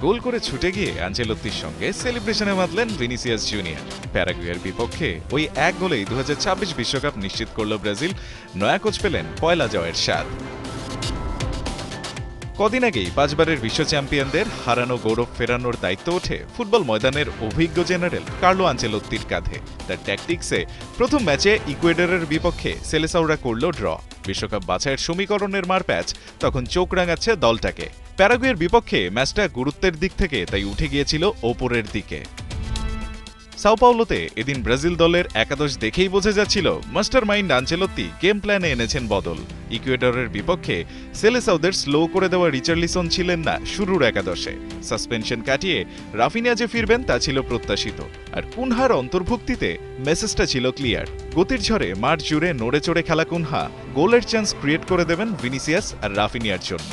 গোল করে ছুটে গিয়ে আঞ্চেলত্তির সঙ্গে সেলিব্রেশনে মাতলেন ভিনিসিয়াস জুনিয়র। প্যারাগুয়ের বিপক্ষে ওই এক গোলেই দু বিশ্বকাপ নিশ্চিত করল ব্রাজিল। নয়া কোচ পেলেন পয়লা জয়ের স্বাদ। কদিন আগেই পাঁচবারের বিশ্ব চ্যাম্পিয়নদের হারানো গৌরব ফেরানোর দায়িত্ব ওঠে ফুটবল ময়দানের অভিজ্ঞ জেনারেল কার্লো আঞ্চেলত্তির কাঁধে। তার ট্যাকটিক্সে প্রথম ম্যাচে ইকুয়েডরের বিপক্ষে সেলেসাউরা করল ড্র। বিশ্বকাপ বাছাইয়ের সমীকরণের মারপ্যাচ তখন চোখ রাঙাচ্ছে দলটাকে। প্যারাগুয়ের বিপক্ষে ম্যাচটা গুরুত্বের দিক থেকে তাই উঠে গিয়েছিল ওপরের দিকে। সাওপাউলোতে এদিন ব্রাজিল দলের একাদশ দেখেই বোঝা যাচ্ছিল মাস্টার মাইন্ড আঞ্চেলত্তি গেম প্ল্যানে এনেছেন বদল। ইকুয়েডরের বিপক্ষে সেলেসাউদের স্লো করে দেওয়া রিচার্লিসন ছিলেন না শুরুর একাদশে। সাসপেনশন কাটিয়ে রাফিনিয়া যে ফিরবেন তা ছিল প্রত্যাশিত। আর কুনহার অন্তর্ভুক্তিতে মেসেজটা ছিল ক্লিয়ার। গতির ঝড়ে মাঠ জুড়ে নড়ে চড়ে খেলা কুনহা গোলের চান্স ক্রিয়েট করে দেবেন ভিনিসিয়াস আর রাফিনিয়ার জন্য।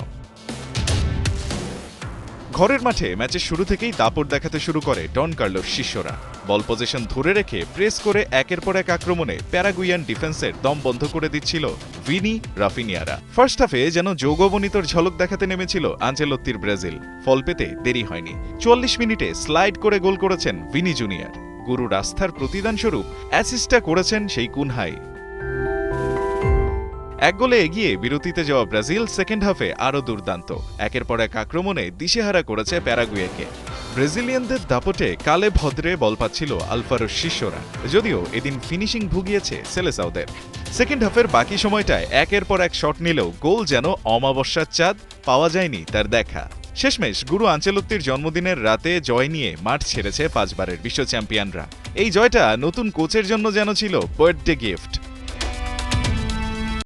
ঘরের মাঠে ম্যাচের শুরু থেকেই দাপট দেখাতে শুরু করে ডন কার্লোর শিষ্যরা। বল পজিশন ধরে রেখে প্রেস করে একের পর এক আক্রমণে প্যারাগুইয়ান ডিফেন্সের দম বন্ধ করে দিচ্ছিল ভিনি রাফিনিয়ারা। ফার্স্ট হাফে যেন যৌগবনিতর ঝলক দেখাতে নেমেছিল আঞ্চেলত্তির ব্রাজিল। ফল পেতে দেরি হয়নি। চুয়াল্লিশ মিনিটে স্লাইড করে গোল করেছেন ভিনি জুনিয়র। গুরু রাস্তার প্রতিদান স্বরূপ অ্যাসিস্টটা করেছেন সেই কুনহাই। এক গোলে এগিয়ে বিরতিতে যাওয়া ব্রাজিল সেকেন্ড হাফে আরও দুর্দান্ত। একের পর এক আক্রমণে দিশেহারা করেছে প্যারাগুয়েকে। ব্রাজিলিয়ানদের দাপটে কালে ভদ্রে বল পাচ্ছিল আলফারোর শিষ্যরা। যদিও এদিন ফিনিশিং ভুগিয়েছে সেলেসাউদের সেকেন্ড হাফের বাকি সময়টায় একের পর এক শট নিলেও গোল যেন অমাবস্যার চাঁদ, পাওয়া যায়নি তার দেখা। শেষমেশ গুরু আঞ্চেলত্তির জন্মদিনের রাতে জয় নিয়ে মাঠ ছেড়েছে পাঁচবারের বিশ্ব চ্যাম্পিয়নরা। এই জয়টা নতুন কোচের জন্য যেন ছিল বার্থডে গিফট